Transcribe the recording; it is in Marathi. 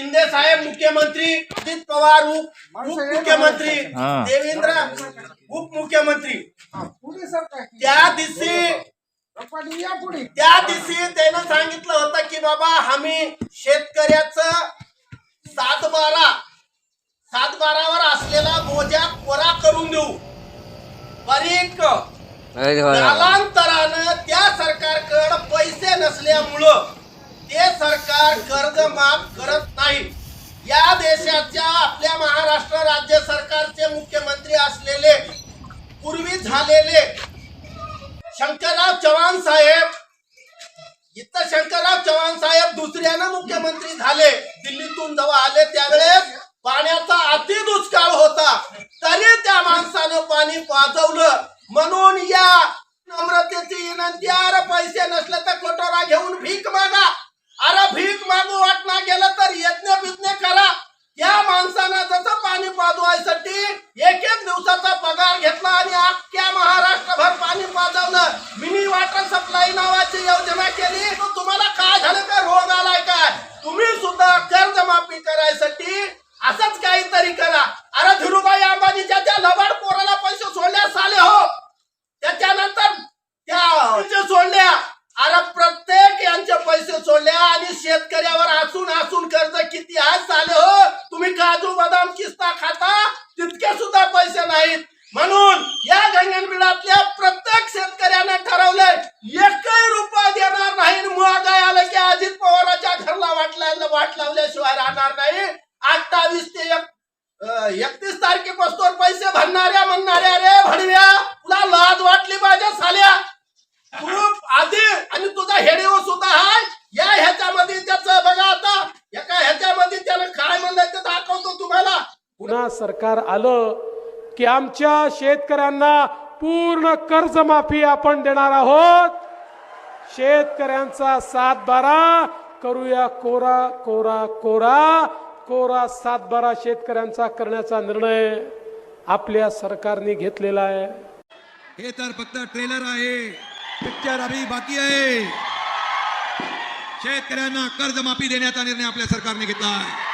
मुख्यमंत्री अजित पवार उप उपमुख्यमंत्री. देवेंद्र उपमुख्यमंत्री त्या दिवशी त्या दिवशी त्यानं सांगितलं होतं की बाबा आम्ही शेतकऱ्याचं सात बारा सात बारावर असलेला बोजा कोरा करून देऊ. परीक कालांतरानं त्या सरकारकडे पैसे नसल्यामुळं ते सरकार कर्ज माफ असलेले पूर्वी झालेले शंकरराव चव्हाण साहेब इथं शंकरराव चव्हाण साहेब दुसऱ्यानं मुख्यमंत्री झाले. दिल्लीतून जेव्हा आले त्यावेळेस पाण्याचा अति दुष्काळ होता. तरी त्या माणसानं पाणी पाजवलं. योजना केली तर तुम्हाला काय झालं? काय रोग आलाय काय तुम्ही सुद्धा कर्जमाफी करायसाठी असंच काहीतरी करा. अरे धीरूभाई अंबानीच्या त्या लबाड पोराला पैसे सोडल्यास आले हो. त्याच्यानंतर त्या पैसे सोडल्या. अरे प्रत्येक यांचे पैसे सोडल्या आणि शेतकऱ्यावर हसून हसून कर्ज किती आहे साले हो तुम्ही काजू बदाम किस्ता खाता तितके सुद्धा पैसे नाहीत म्हणून या गंगनबिडातल्या प्रत्येक शेतकऱ्याने ठरवलंय एकही रुपया देणार नाही आणि महागाई आलं की अजित पवाराच्या घरला वाटला वाट लावल्याशिवाय राहणार नाही अठ्ठावीस ते एक एकतीस तारखेपासून पैसे भरणाऱ्या म्हणणाऱ्या रे भडव्या तुला लाज वाटली पाहिजे साल्या. तू आधी आणि तुझा हेडिओ सुद्धा हाय. या ह्याच्यामध्ये त्याच बघा आता. एका ह्याच्यामध्ये त्यानं काय म्हणलंय ते दाखवतो तुम्हाला. पुन्हा सरकार आलं की आमच्या शेतकऱ्यांना पूर्ण कर्जमाफी आपण देणार आहोत. शेतकऱ्यांचा सात बारा करूया कोरा कोरा कोरा. कोरा सातबारा शेतकऱ्यांचा करण्याचा निर्णय आपल्या सरकारने घेतलेला आहे. हे तर फक्त ट्रेलर आहे. पिक्चर अभी बाकी आहे. शेतकऱ्यांना कर्जमाफी देण्याचा निर्णय आपल्या सरकारने घेतला आहे.